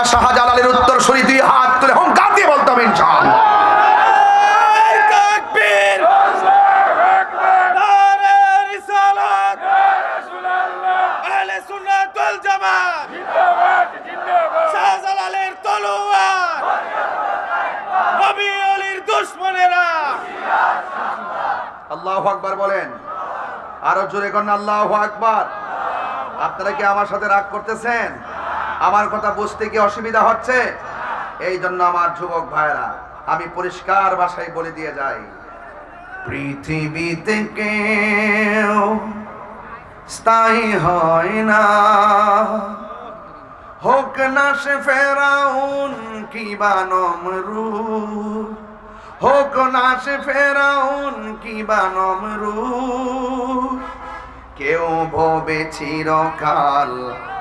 যারা শাহজালালের উত্তর সরি দুই হাত তুলে হুঙ্কার দিয়ে বলতাম ইনশাআল্লাহ। আল্লাহু আকবার বলেন। আরও জোরে করেন আল্লাহু আকবার। আপনারা কি আমার সাথে রাগ করতেছেন? আমার কথা বুঝতে কি অসুবিধা হচ্ছে? এই জন্য আমার যুবক ভাইরা আমি পরিষ্কার ভাষায় বলে দিয়ে যাই। পৃথিবীতে কেউ স্থায়ী হয় না। হোক না সে ফেরাউন কি বানম নমরুদ হোক না সে ফেরাউন কি বানম নমরুদ কেউ ভবে চিরকাল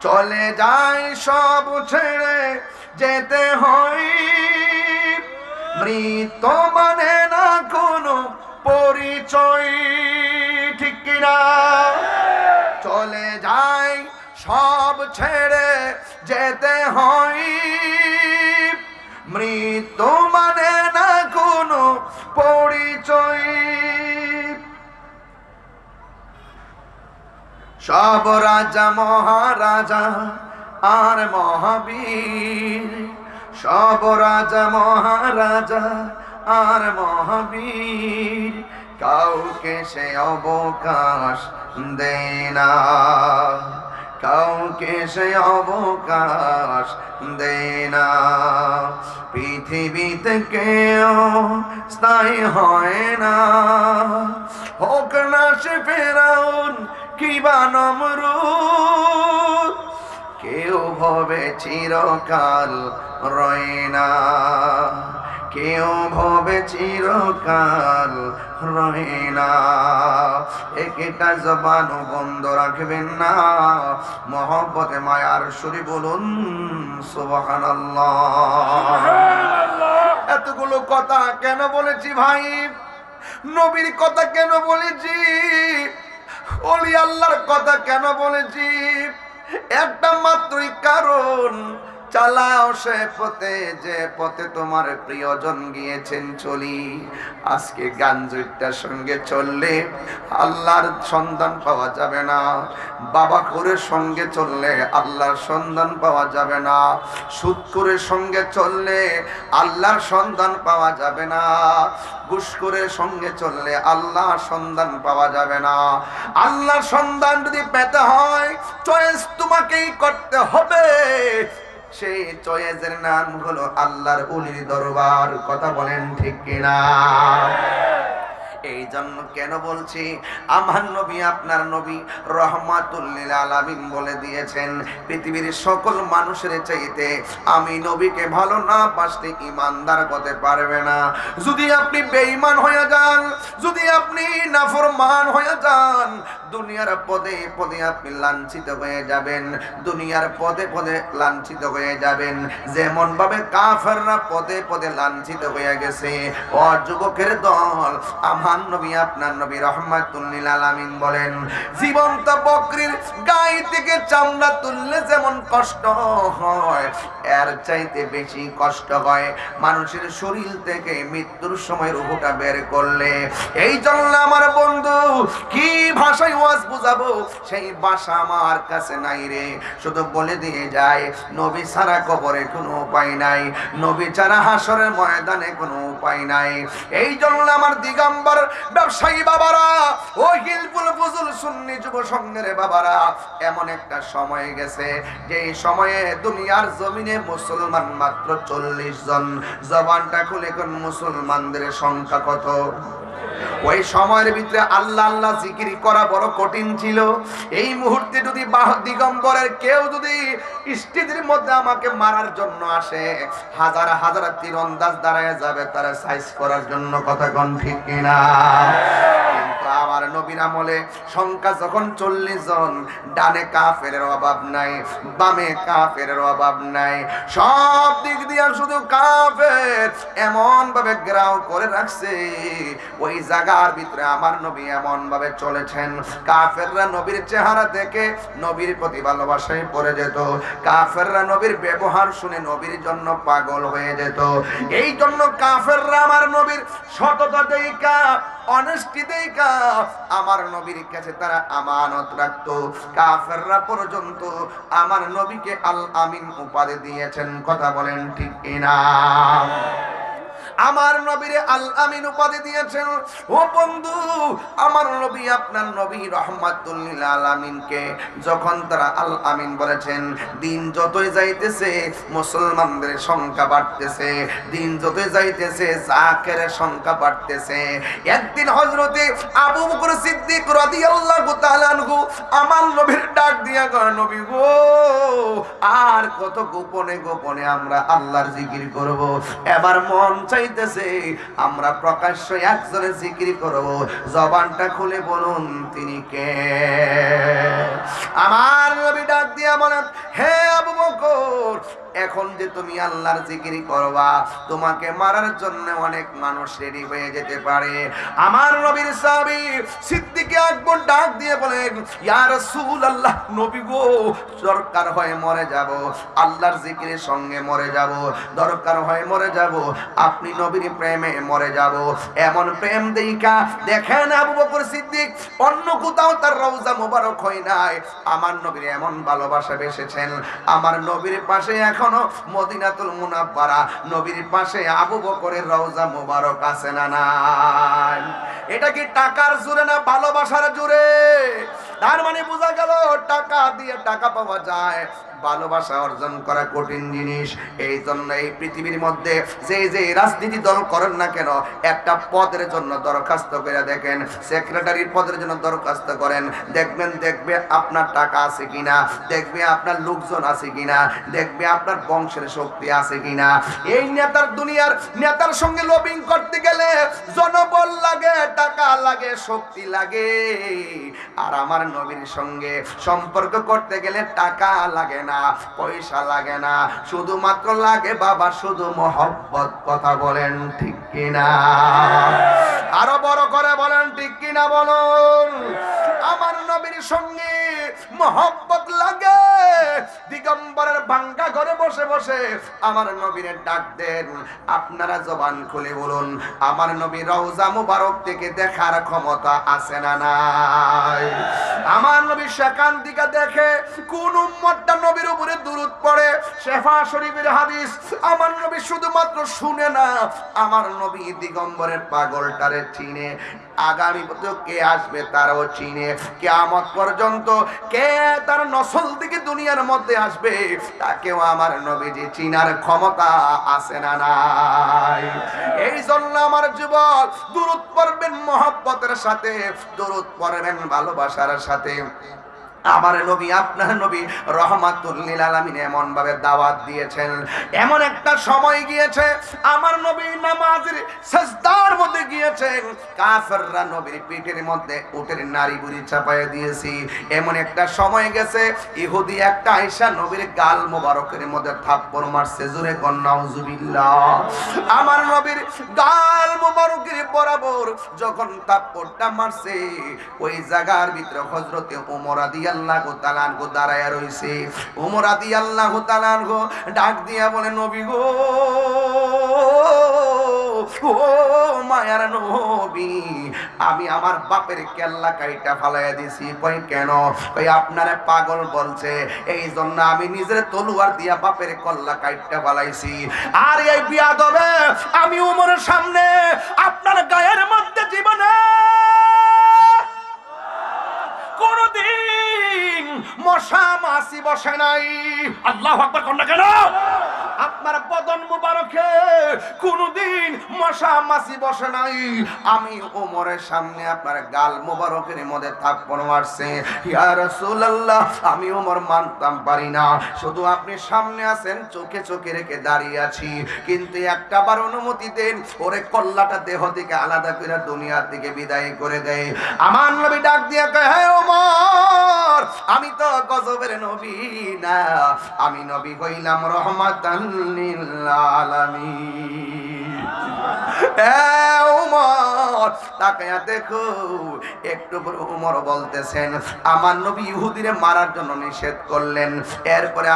চলে যায় সব ছেড়ে যেতে হয়। মৃত মানে না কোনো পরিচয়, ঠিক না? চলে যায় সব ছেড়ে যেতে হয়। সব রাজা মহারাজা আর মহাবীর। সব রাজা মহারাজা আর মহাবীর। কাউকে সে অবকাশ দেয় না। কাউকে সে অবকাশ দেয় না। পৃথিবীতে কেউ স্থায়ী হয় না। হোক না সে ফেরাউন কিবা নমরুদ, কেউ ভবে চিরকাল রয় না। কেউ ভবে চিরকাল না। একটা জবান বন্ধ রাখবেন না। মহব্বতে মায়ার সুরি বলুন সুবহানাল্লাহ। এতগুলো কথা কেন বলেছি ভাই? নবীর কথা কেন বলেছি? অলি আল্লাহর কথা কেন বলেছি? একটা মাত্রই কারণ চালাও সে পথে, যে পথে তোমার প্রিয়জন গিয়েছেন চলি। আজকে গান জুইটার সঙ্গে চললে আল্লাহর সন্ধান পাওয়া যাবে না। বাবা করে সঙ্গে চললে আল্লাহর সন্ধান পাওয়া যাবে না। সুদ করে সঙ্গে চললে আল্লাহর সন্ধান পাওয়া যাবে না। ঘুষখোরের সঙ্গে চললে আল্লাহ সন্ধান পাওয়া যাবে না। আল্লাহর সন্ধান যদি পেতে হয় চয়েস তোমাকেই করতে হবে। সেই চয়েজের নাম হলো আল্লাহর উলির দরবার। কথা বলেন ঠিক কিনা? এই জন্য কেন বলছি? আমার নবী আপনার নবী রহমাতুল্লিল আলামিন বলে দিয়েছেন, পৃথিবীর সকল মানুষের চাইতে আমি নবীকে ভালো না বাসতে ইমানদার হতে পারবে না। যদি আপনি বেঈমান হয়ে যান, যদি আপনি নাফরমান হয়ে যান, দুনিয়ার পদে পদে আপনি লাঞ্ছিত হয়ে যাবেন, দুনিয়ার পদে পদে লাঞ্ছিত হয়ে যাবেন। যেমন ভাবে কাফেররা পদে পদে লাঞ্ছিত হয়ে গেছে ও দল আমার নবী, আপনার নবী রহমাতুল্লিল আলামিন বলেন, জীবন্ত বকরির থেকে চামড়া তুললে যেমন কষ্ট হয়, এর চাইতে বেশি কষ্ট হয় মানুষের শরীর থেকে মৃত্যুর সময় রুহুটা বের করলে। এই জন্য আমার বন্ধু, কি ভাষায় ওয়াজ বুঝাবো? সেই ভাষা আমার কাছে নাই রে। শুধু বলে দিয়ে যায়, নবী ছাড়া কবরে কোনো উপায় নাই, নবী ছাড়া হাসরের ময়দানে কোনো উপায় নাই। এই জন্য আমার দিগম্বর ব্যবসায়ী বাবারা, ও হিলপুল ফুজুল সুন্নি যুব সংঘের বাবারা, এমন একটা সময় গেছে যে সময়ে দুনিয়ার জমিনে মুসলমান মাত্র চল্লিশ জন, জবানটা খুলে কোন মুসলমানদের সংখ্যা কত? ওই সময়ের ভিতরে আল্লাহ আল্লাহ জিকির করা বড় কঠিন ছিল। এই মুহূর্তে যদি দিগম্বরের কেউ যদি স্টেজের মধ্যে আমাকে মারার জন্য আসে, হাজার হাজার তীরন্দাজ দাঁড়ায় যাবে তারা সাইজ করার জন্য, কথা কন ঠিক কিনা? আমার নবীর আমলে সংখ্যা যখন চল্লিশ জন, ডানে কাফের অভাব নাই, বামে কাফের অভাব নাই। সব দিক দিয়ে শুধু কাফের এমন ভাবে গ্রাও করে রাখছে। ওই জায়গার ভিতরে আমার নবী এমন ভাবে চলেছেন। কাফেররা নবীর চেহারা দেখে নবীর প্রতি ভালোবাসায় পড়ে যেত। কাফেররা নবীর ব্যবহার শুনে নবীর জন্য পাগল হয়ে যেত। এই জন্য কাফেররা আমার নবীর সততা দেইকা অনেস্টি কাফ আমার নবীর কাছে তারা আমানত রাখতো। কাফেররা পর্যন্ত আমার নবীকে আল আমিন উপাধি দিয়েছেন। কথা বলেন ঠিক কিনা? আমার নবীরে আল আমিন উপাধি দিয়েছেন। ও বন্ধু, আমার নবী আপনার নবী রহমাতুল্লিল আলামিনকে যখন তারা আল আমিন বলেছেন, দিন যতই যাইতেছে, মুসলমানদের সংখ্যা বাড়তেছে। দিন যতই যাইতেছে, জাকের সংখ্যা বাড়তেছে। একদিন হজরতে আবু বকর সিদ্দিক রাদিয়াল্লাহু তাআলা আনহু আমার নবীর ডাক দিয়া কয়, নবী গো, আর কত গোপনে গোপনে আমরা আল্লাহর জিকির করব? এবার মন চাইতেছে আমরা প্রকাশ্য একজনে জিকির করব। জবানটা খুলে বলুন, তিনি কে? আমার নবী ডাক দিয়া বলেন, হে এখন যে তুমি আল্লাহর জিকিরি করবা, তোমাকে মারার জন্য অনেক মানুষ রেডি হয়ে যেতে পারে। আমার নবীর সাহাবী সিদ্দিকে আকবর ডাক দিয়ে বলেন, ইয়া রাসূলুল্লাহ, নবী গো, দরকার হয় মরে যাব। আল্লাহর জিকিরের সঙ্গে মরে যাব, দরকার হয় মরে যাব। আপনি নবীর প্রেমে মরে যাব। এমন প্রেম দেইকা দেখেন আবু বকর সিদ্দিক, অন্য কোথাও তার রওজা মোবারক হয় নাই। আমার নবীর এমন ভালোবাসা বেসেছেন। আমার নবীর পাশে এখনও মদিনাতুল মুনাব্বারা। নবীর পাশে আবু বকরের রওজা মোবারক আছে না নাই? এটা কি টাকার জুড়ে না ভালোবাসার জোরে তার মানে বোঝা গেল, টাকা দিয়ে টাকা পাওয়া যায়। ভালোবাসা অর্জন করা কঠিন জিনিস। এই জন্য এই পৃথিবীর মধ্যে যে যে রাজনীতি দল করেন না কেন, একটা পদের জন্য দরখাস্ত করে দেখেন সেক্রেটারির পদের জন্য দরখাস্ত করেন। দেখবেন, দেখবে আপনার টাকা আছে কিনা, দেখবে আপনার লোকজন আছে কিনা, দেখবে আপনার বংশের শক্তি আছে কিনা। এই নেতার দুনিয়ার নেতার সঙ্গে লবিং করতে গেলে জনবল লাগে, টাকা লাগে, শক্তি লাগে। আর আমার নবীর সঙ্গে সম্পর্ক করতে গেলে টাকা লাগে না, পয়সা লাগে না। শুধুমাত্র লাগে বাবা, শুধু মহব্বত, কথা বলেন ঠিক কিনা? আরও বড় করে বলেন, ঠিক কিনা বলুন? আমার নবীর সঙ্গে মহব্বত লাগে। দিগম্বরের ভাঙ্গা ঘরে বসে বসে আমার নবীর ডাক দেন। আপনারা জবান খুলে বলুন, আমার নবী রওজা মুবারক থেকে দেখার ক্ষমতা আছে না নাই? আমার নবী সেখান থেকে দেখে কোন উম্মতটা নবীর উপরে দুরুদ পড়ে। শেফা শরীফের হাদিস আমার নবী শুধুমাত্র শুনে না, আমার নবী দিগম্বরের পাগলটারে চিনে, আগামী বছর কে আসবে তারাও চিনে। কেয়ামত পর্যন্ত কে তার নসল দিকে দুনিয়ার মধ্যে আসবে, তাকেও আমার নবীজি চিনার ক্ষমতা আছে না নাই। এই জন্য আমার যুবক দূরত পড়বেন মহব্বতের সাথে দূরত পড়বেন ভালোবাসার সাথে। আমার নবী, আপনার নবী রহমাতুল্লিল আলামিন এমন ভাবে দাওয়াত দিয়েছেন। এমন একটা সময় গিয়েছে, আমার নবী নামাজের গিয়েছেন কাফেররা নবীর পিঠের মধ্যে উটের নারী বুড়ি দিয়েছি। এমন একটা সময় গেছে, ইহুদি একটা আয়সা নবীর গাল মোবারকের মধ্যে থাপ্পড় মারছে। আমার নবীর গাল মোবারকের বরাবর যখন থাপ্পড়টা মারছে, ওই জায়গার ভিতরে হজরতে ওমর আদি আল্লাহ তালানগো দাঁড়ায় রইছে। ওমর আদি আল্লাহ তালানগো ডাক দিয়া বলে, নবী গো মায়ার নবী, আমি আমার বাপের কেল্লা কাইটা ফালাইয়া দিছি। কই কেন? কই আপনারে পাগল বলছে। এই জন্য আমি নিজের তলুয়ার দিয়া বাপের কল্লা কাইটা ফালাইছি। আর এই বিয়া দবে আমি উমরের সামনে আপনার গায়ের মধ্যে জীবনে কোনদিন মশা মাসি বসে নাই। আল্লাহ আকবার কোনটা কেন? আপনার বদন মুবারকে কোনদিন মশা মাছি বসে নাই। আমি ওমরের সামনে আপনার গাল মুবারকের মধ্যে থাপ্পড় মারছে। ইয়া রাসূলুল্লাহ, আমি ওমর মানতাম পারি না। শুধু আপনি সামনে আছেন, চোখে চোখে রেখে দাঁড়িয়ে আছি। কিন্তু একটা বার অনুমতি দেন, ওরে কল্লাটা দেহ থেকে আলাদা করে দুনিয়ার দিকে বিদায় করে দেয়। আমার নবী ডাক দিয়ে হ্যাঁ ওমর, আমি তো গজবের নবী না। আমি নবী হইলাম রহমাতান দেখো, একটু মারার জন্য নিষেধ করলেন, এরপরে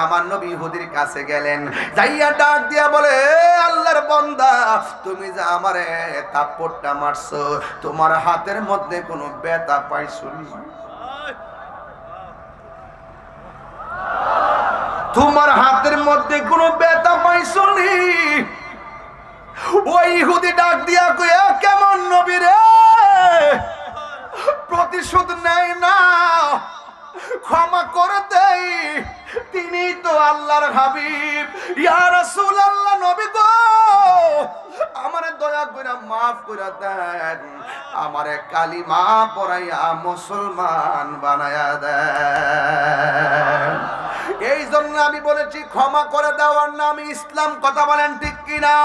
ইহুদির কাছে গেলেন, যাইয়া ডাক দিয়া বলে আল্লাহর বান্দা, তুমি যে আমারে থাপ্পড়টা মারছো, তোমার হাতের মধ্যে কোনো ব্যথা পাইছো নি? তোমার হাতের মধ্যে কোনো ব্যথা পাইছো নি? ওই ইহুদি ডাক দিয়া কইয়া কেমন নবী রে? প্রতিশোধ নেয় না। ক্ষমা করে দেই। তিনি তো আল্লাহর হাবিব। ইয়ার ইয়া রাসূলুল্লাহ, নবী গো। আমারে দয়া করে মাফ করে দেন। আমারে কালিমা পড়াইয়া মুসলমান বানায়া দেন। এই জন্য আমি বলেছি ক্ষমা করে দেওয়ার নাম ইসলাম কথা বলেন ঠিক কিনা?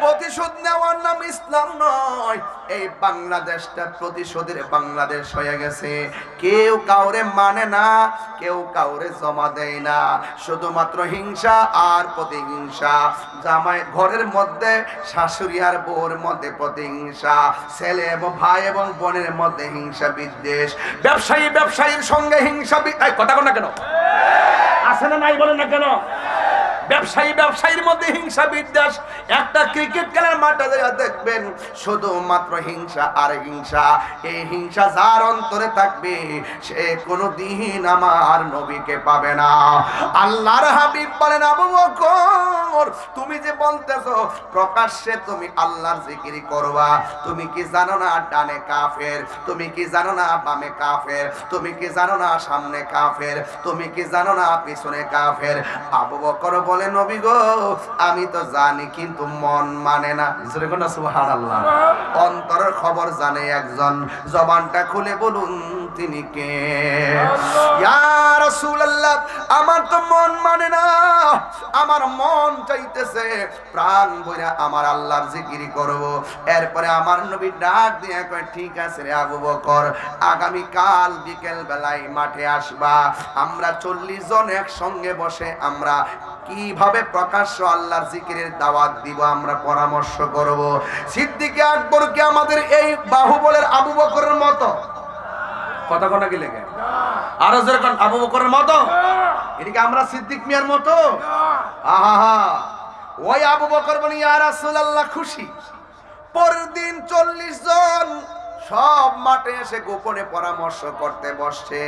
প্রতিশোধ নেওয়ার নাম ইসলাম নয়। এই বাংলাদেশটা প্রতিশোধের বাংলাদেশ হয়ে গেছে। কেউ কাউরে মানে না, কেউ কাউরে জমা দেয় না। শুধুমাত্র হিংসা আর প্রতিহিংসা। জামাই ঘরের মধ্যে, শাশুড়ি আর বউর মধ্যে প্রতিহিংসা। ছেলে এবং ভাই এবং বোনের মধ্যে হিংসা বিদ্বেষ। ব্যবসায়ী ব্যবসায়ীর সঙ্গে হিংসা কথা কন? আছে না নাই বলেন না কেন? ব্যবসায়ী, ব্যবসায়ীর মধ্যে হিংসা বিদ্বেষ। একটা ক্রিকেট খেলার মাঠে দেখবেন, শুধুমাত্র হিংসা আর হিংসা। এই হিংসা যার অন্তরে থাকবে, সে কোনো দিন আমার নবীকে পাবে না। আল্লাহর হাবিব বলেন, আবু বকর, তুমি যে বলতেছো, প্রকাশ্যে তুমি আল্লাহর জিকিরি করবা। তুমি কি জানো না ডানে কাফের? তুমি কি জানো না বামে কাফের? তুমি কি জানো না সামনে কাফের? তুমি কি জানো না পিছনে কাফের? আবু বকর বলে নবী গো আমি তো জানি কিন্তু মন মানে না। সুবহানাল্লাহ। অন্তরের খবর জানে একজন। জবানটা খুলে বলুন। তিনি কে রাসূলুল্লাহ, আমার তো মন মানে না, আমার মন চাইতেছে প্রাণ বইরা আমার আল্লাহর জিকিরি করব। এরপরে আমার নবী ডাক দিয়ে কয়, ঠিক আছে রে আবু বকর আগামী কাল বিকেল বেলায় মাঠে আসবা। আমরা চল্লিশ জন একসঙ্গে বসে আমরা কীভাবে প্রকাশ্য আল্লাহর জিকিরের দাওয়াত দিব আমরা পরামর্শ করব। সিদ্দিকে আকবরকে আমাদের এই বাহুবলের আবু বকরের মতো এদিকে আমরা সিদ্দিক মিয়ার মতো? আহা ওই আবু বকর খুশি। পরের দিন চল্লিশ জন সব মাঠে এসে গোপনে পরামর্শ করতে বসছে।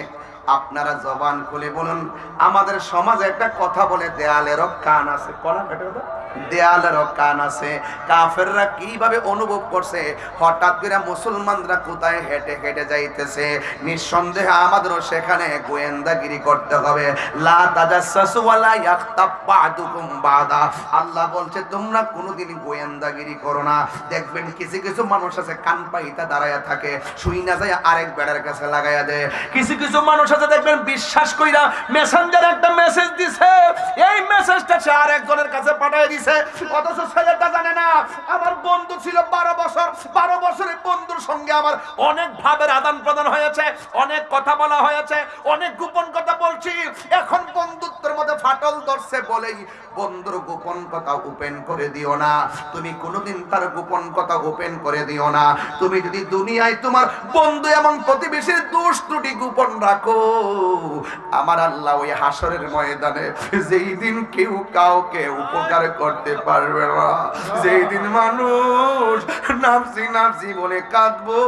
আপনারা জবান খুলে বলুন, আমাদের সমাজে একটা কথা বলে দেয়ালেরও কান আছে। কলা এটা কথা? দেয়ালেরও কান আছে। কাফেররা কীভাবে অনুভব করছে? হঠাৎ করে মুসলমানরা কোথায় হেঁটে হেঁটে যাইতেছে? নিঃসন্দেহে আমাদেরও সেখানে গোয়েন্দাগিরি করতে হবে। আল্লাহ বলছে, তোমরা কোনোদিন গোয়েন্দাগিরি করো না। দেখবেন কিছু কিছু মানুষ আছে, কান পাইতা দাঁড়ায়া থাকে। শুই না যায় আরেক বেড়ার কাছে লাগাইয়া দেয়। কিছু কিছু মানুষ আছে দেখবেন বিশ্বাস কইরা মেসেঞ্জার একটা মেসেজ দিছে। এই মেসেজটা সে আরেকজনের কাছে পাঠিয়ে দিছে। অথচ ছেলেটা জানে না, আমার বন্ধু ছিল বারো বছর। বারো বছরের বন্ধুর সঙ্গে আমার অনেক ভাবের আদান প্রদান হয়েছে, অনেক কথা বলা হয়েছে, অনেক গোপন কথা বলছি। এখন বন্ধুত্বের মধ্যে ফাটল ধরছে বলেই বন্ধুর গোপন কথা ওপেন করে দিও না। তুমি কোনোদিন তার গোপন কথা ওপেন করে দিও না। তুমি যদি দুনিয়ায় তোমার বন্ধু এবং প্রতিবেশীর দোষ ত্রুটি গোপন রাখো আমার আল্লাহ ওই হাসরের ময়দানে যেই দিন কেউ কাউকে উপকার করতে পারবে না যেই দিন মানুষ নাফসি নাফসি বলে কাঁদবো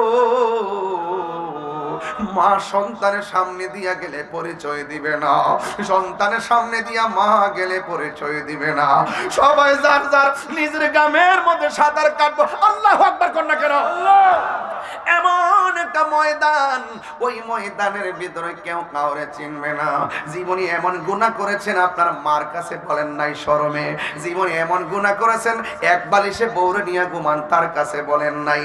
মা সন্তানের সামনে দিয়া গেলে পরিচয় দিবে না সন্তানের সামনে দিয়া মা গেলে পরিচয় দিবে না সবাই যার যার নিজের গ্রামের মধ্যে সাঁতার কাটবো আল্লাহ আকবার না কেন? এমন একটা ময়দান। ওই ময়দানের ভিতরে কেউ কাউরে চিনবে না। জীবনী এমন গুনাহ করেছেন, আপনার মার কাছে বলেন নাই শরমে। এমন গুনাহ করেছেন, এক বালিশে বউরে নিয়ে তার কাছে বলেন নাই।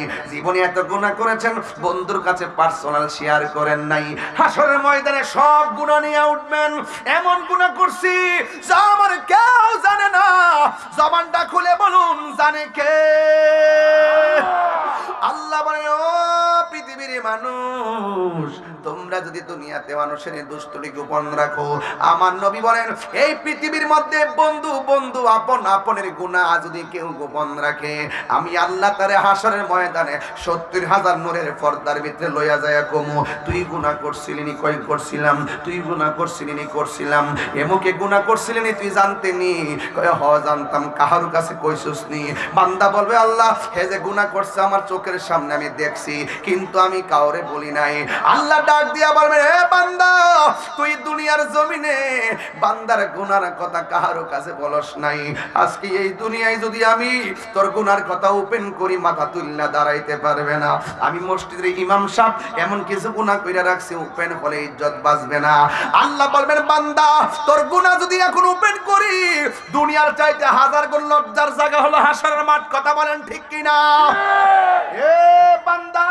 এত গুনাহ করেছেন, বন্ধুর কাছে পার্সোনাল শেয়ার করেন নাই। হাসরের ময়দানে সব গুনাহ নিয়ে উঠবেন। এমন গুনাহ করছি, যা আমার কেউ জানে না। জবানটা খুলে বলুন, জানে কে? আল্লাহ বলে ও পৃথিবীর মানুষ। তোমরা যদি দুনিয়াতে মানুষের দুষ্টুরি গোপন রাখো, আমার নবী বলেন, এই পৃথিবীর মধ্যে বন্ধু বন্ধু, আপন, আপনের গুণা যদি কেউ গোপন রাখে, আমি আল্লাহ তারে হাসরের ময়দানে সত্তর হাজার নূরের পর্দার ভিতরে লইয়া যায় কমু। তুই গুণা করছিলি নি, কই করছিলাম? তুই গুণা করছিলি নি, করছিলাম। এমুকে গুণা করছিলি নি, তুই জানতে নি? কয়, হ, জানতাম। কাহার কাছে কইছস নি? বান্দা বলবে, আল্লাহ, হে যে গুণা করছে আমার চোখের সামনে আমি দেখছি, কিন্তু আমি কাউরে বলি নাই। আল্লাহ ডাক দিয়া বলবে হে বান্দা, তুই দুনিয়ার জমিনে বান্দার গুনার কথা কাহারো কাছে বলস নাই। আজকে এই দুনিয়ায় যদি আমি তোর গুনার কথা ওপেন করি, মাথা তুলনা দাঁড়াইতে পারবে না। আমি মসজিদের ইমাম সাহেব, এমন কিছু গুনাহ কইরা রাখছি, ওপেন হলে ইজ্জত বাঁচবে না। আল্লাহ বলবেন, বান্দা, তোর গুনাহ যদি এখন ওপেন করি, দুনিয়ার চাইতে হাজার গুণ লজ্জার জায়গা হলো হাসার মাঠ। কথা বলেন ঠিক কিনা? এ বান্দা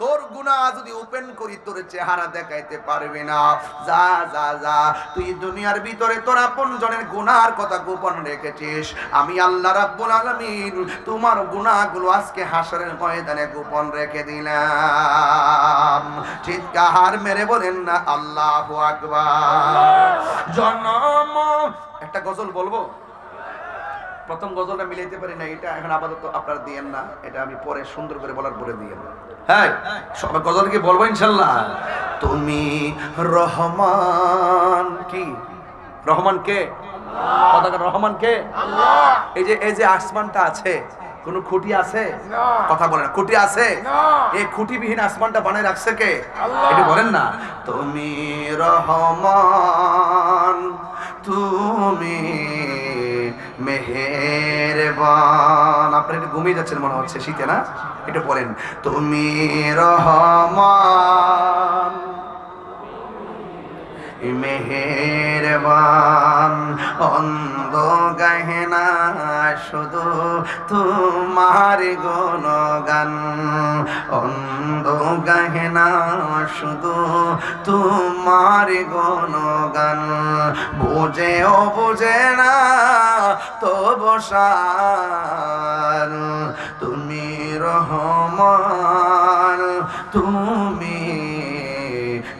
তোর গুনাহ যদি ওপেন করি তোর চেহারা দেখাইতে পারবে না। যা যা যা তুই দুনিয়ার ভিতরে তোর আপন জনের গুনার কথা গোপন রেখেছিস। আমি আল্লাহ রাব্বুল আলামিন তোমার গুনাহগুলো আজকে হাসরের ময়দানে গোপন রেখে দিলাম। চিৎকার মেরে বলেন না আল্লাহু আকবার। জনম একটা গজল বলব? প্রথম গজলটা মিলাইতে পারি না এটা এখন আপাতত আপনারা দিয়েন না এটা আমি পরে সুন্দর করে বলার পরে দিয়েন। হ্যাঁ সব গজল কি বলব ইনশাল্লাহ? তুমি রহমান কি? রহমান কে? রহমান কে? এই যে এই যে আসমানটা আছে কোন খুঁটি আছে? কথা বলেন না খুঁটি আছে? এই খুঁটিবিহীন আসমানটা বানায় রাখছে কে? এটা বলেন না। তুমি রহমান তুমি মেহেরবান। আপনার একটু ঘুমিয়ে যাচ্ছেন মনে হচ্ছে শীতে, না? একটু বলেন, তুমি রহমান, মেহেরবান, অন্ধ গাহেনা, শুধু তোমার গুণগান। অন্ধ গাহেনা, শুধু তোমার গুণগান। বোঝে ও বোঝে না তো বসার তুমি রহমান, তুমি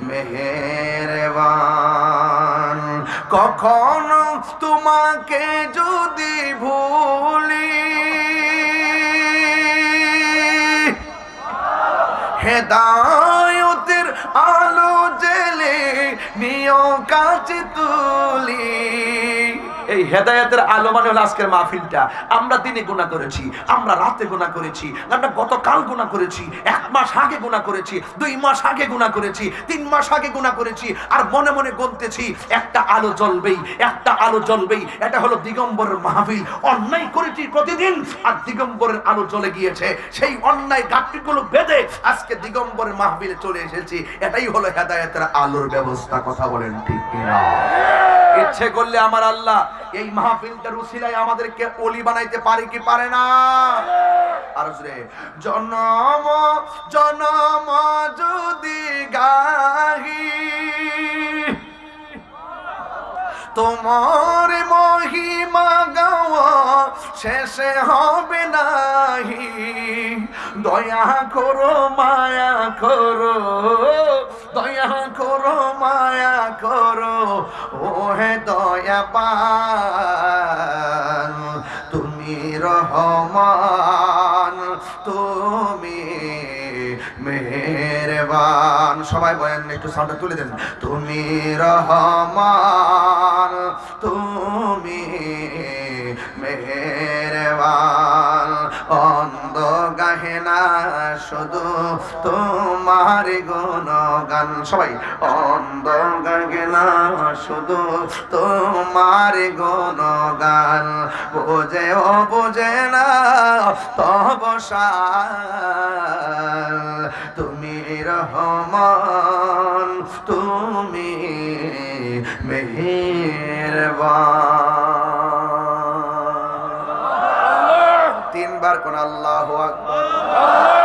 মেহেরবান। কখনো তোমাকে যদি ভুলি। হেদায়তের আলো জেলে নিয় কাছে তুলি। এই হেদায়েতের আলো মানে হলো আজকের মাহফিলটা। আমরা দিনে গুণা করেছি, আমরা রাতে গুণা করেছি, আমরা গতকাল গুণা করেছি, এক মাস আগে গুণা করেছি, দুই মাস আগে গুণা করেছি, তিন মাস আগে গুণা করেছি, আর মনে মনে গুনতেছি, একটা আলো জ্বলবেই, একটা আলো জ্বলবেই। এটা হলো দিগম্বরের মাহফিল। অন্যায় করেছি প্রতিদিন, আর দিগম্বরের আলো জ্বলে গিয়েছে। সেই অন্যায় গাছটিগুলো বেঁধে আজকে দিগম্বরের মাহফিলে চলে এসেছি। এটাই হলো হেদায়েতের আলোর ব্যবস্থা, কথা বলেন ঠিক কিনা? ইচ্ছে করলে আমার আল্লাহ এই মাহফিলটার উসিলায় আমাদেরকে অলি বানাইতে পারে কি পারে না? আর জনম জনম যদি গাহি, তোমার মহিমা গাওয়া শেষে হবে নাহি। দয়া করো, মায়া করো, দয়া করো, মায়া করো। ও হে দয়া পান তুমি রহমান, তুমি মেহেরবান। সবাই বলেন, একটু সাউন্ডটা তুলে দেন। তুমি রহমান, তুমি মেহেরবান। তোমার গুণগান। সবাই অন্ধকার না শুধু তোমার গুণগান। বোঝে ও বোঝে না তবসাল তুমি রহমান, তুমি মেহেরবান। তিনবার কোন আল্লাহ আকবর।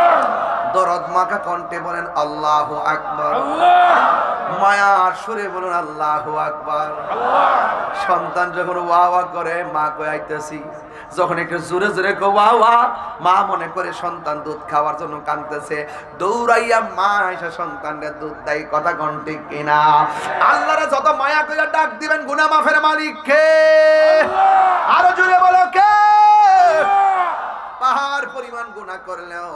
মাখা কণ্ঠে বলেন আল্লাহ আকবর। মায়ার সুরে বলুন আল্লাহ আকবর। সন্তান যখন ওয়া ওয়া করে মা কয়াইতেছি যখন একটু জোরে জোরে কো ওয়া ওয়া মা মনে করে সন্তান দুধ খাওয়ার জন্য কাঁদতেছে। দৌড়াইয়া মা এসে সন্তানের দুধ দেয় কথা ঘন্টি কিনা? আল্লাহরে যত মায়া কইয়া ডাক দিবেন গুনা মাফের মালিক কে? আরও জোরে বলো কে? পাহাড় পরিমাণ গুনাহ করলেও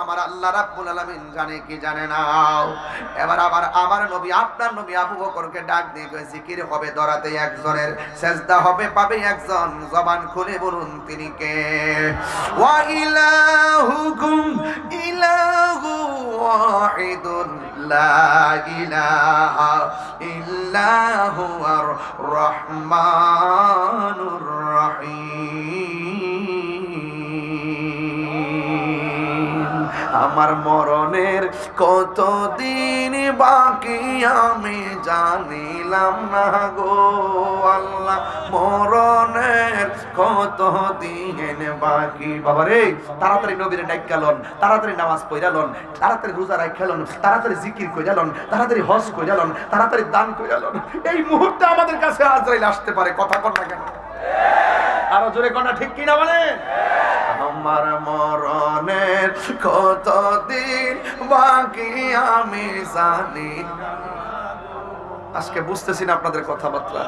আমার আল্লাহ রাব্বুল আলামিন জানে কি জানে না। এবার আবার আমার নবী, আপনার নবী আবু বকরকে ডাক দিয়ে কয়ে, জিকির হবে দরাতে একজনের, সেজদা হবে পাবে একজন। জবান খুলে বলুন তিনি কে? ওয়া ইলাহুকুম, ইলাহু ওয়াহিদুন, লা ইলাহা ইল্লা হুয়ার রহমানুর রহিম। আমার মরণের কত কতদিন বাকি আমি জানিলাম না গো আল্লাহ। মরণের কতদিন বাকি? বাবা রে, তাড়াতাড়ি নবীরে ডাইকালন তাড়াতাড়ি নামাজ পড়ালন তাড়াতাড়ি রোজা রাখালন তাড়াতাড়ি জিকির কইরালন তাড়াতাড়ি হজ কইরালন তাড়াতাড়ি দান কইরালন এই মুহূর্তে আমাদের কাছে আজরাইল আসতে পারে, কথা কর না কেন? আরও জোরে কন্যা ঠিক কিনা বলে আমার মরণের কতদিন বাকি আমি জানি। আজকে বুঝতেছি না আপনাদের কথাবার্তা।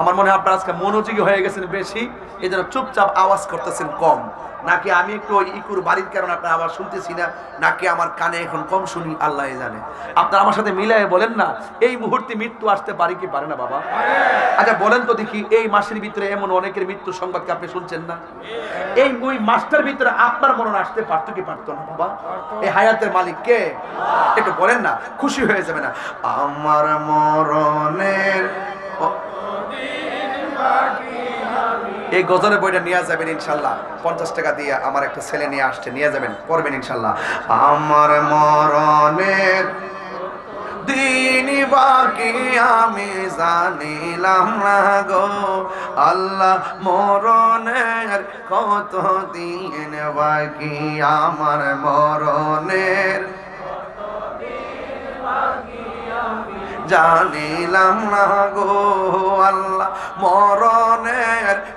আমার মনে হয় আপনারা আজকে মনোযোগী হয়ে গেছেন বেশি এই জন্য চুপচাপ আওয়াজ করতেছেন কম। নাকি আমি একটু ওই ইকুর বাড়ির কারণে আপনার আবার শুনতেছি না? নাকি আমার কানে এখন কম শুনি? আল্লাহ জানে। আপনার আমার সাথে মিলাই বলেন না, এই মুহূর্তে মৃত্যু আসতে পারে কি পারে না বাবা? আচ্ছা বলেন তো দেখি, এই মাসের ভিতরে এমন অনেকের মৃত্যু সংবাদকে আপনি শুনছেন না? এই ওই মাসটার ভিতরে আপনার মরণ আসতে পারতো কি পারতো না বাবা? এই হায়াতের মালিক কে? একটু বলেন না, খুশি হয়ে যাবে না। আমার মরণের ও- এই গজলের বইটা নিয়ে যাবেন ইনশাল্লাহ। পঞ্চাশ টাকা দিয়ে আমার একটা ছেলে নিয়ে আসছে, নিয়ে যাবেন পড়বেন ইনশাল্লাহ। আমার মরণের দিন বাকি আমি জানিলাম না গো। আল্লাহ মরণের কত দিন বাকি আমার মরণের? জানিলাম না গো, আল্লাহ মরণের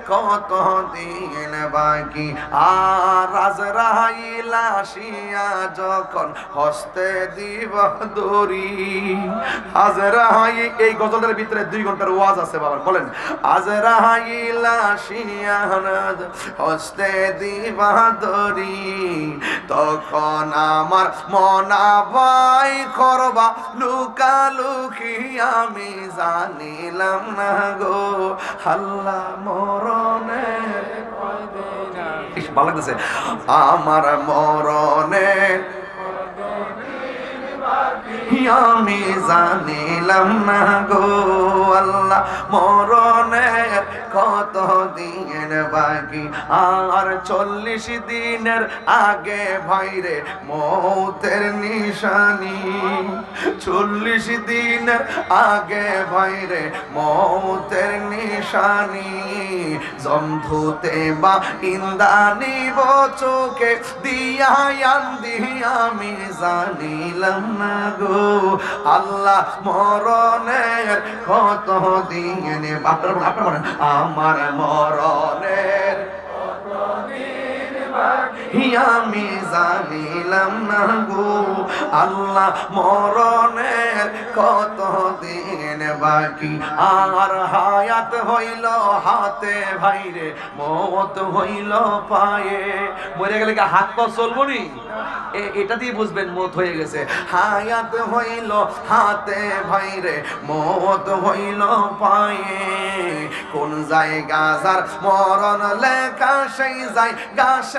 কত দিন বাকি। আর আজরাইল আসিয়া যখন হস্তে দিব দড়ি। আজরাই এই গজলের ভিতরে দুই ঘণ্টার ওয়াজ আছে বাবা, বলেন। আজরাইল আসিয়া হস্তে দিবা দড়ি। তখন আমার মনা মনাবাই করবা লুকালুকি আমি জানিলাম না গো, আল্লাহ মরণের ভালো লাগতেছে। আমার মরণের আমি জানিলাম না গো আল্লাহ? মরণের কত দিন বাকি? আর চল্লিশ দিনের আগে ভাইরে মৌতের নিশানি। চল্লিশ দিনের আগে ভাইরে মৌতের নিশানি। জমধুতে বা ইন্দানি চোখে দিয়া আমি জানিলাম না গো আল্লাহ মরণের কত দিন আমার মরণের আমি জানিলাম না গো, আল্লাহ মরণের কত দিন বাকি। আর হায়াত হইল হাতে ভাইরে, মত হইল পায়ে। মরে গেলে কি হাত পা চলবো নি? এটা দিয়ে বুঝবেন, মত হয়ে গেছে। হায়াত হইল হাতে ভাইরে, মত হইল পায়ে। কোন জায়গা যার মরণ লেখা, সেই যায় গাছে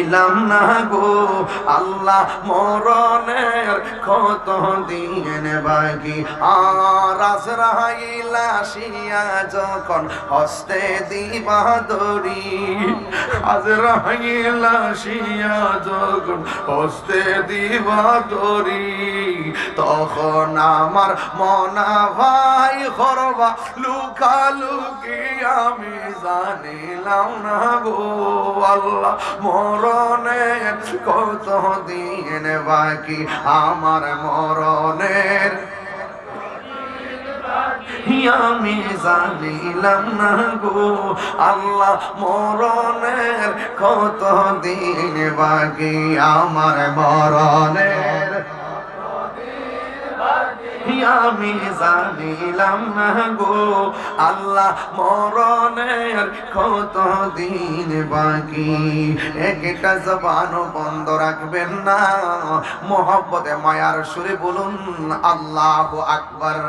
ইলাম না গো। আল্লাহ মরণের কত দিন বাকি আর আজরাইলা শিয়া যখন হস্তে দিবা দড়ি, আজরাইলা যখন হস্তে দিবা তখন আমার মনা ভাই করবা লুকা লুকি আমি জানিলাম না গো। আল্লাহ মরণের কত দিন বাকি? আমার মরণের আমি জানিলাম না গো। আল্লাহ, মরণের কত দিন বাকি? আমার মরণের আমি জানিলাম না গো, আল্লাহ মরণের কত দিন বাকি। একটা জবানও বন্ধ রাখবেন না। মোহব্বতে, মায়ার সুরে বলুন, আল্লাহ আকবার।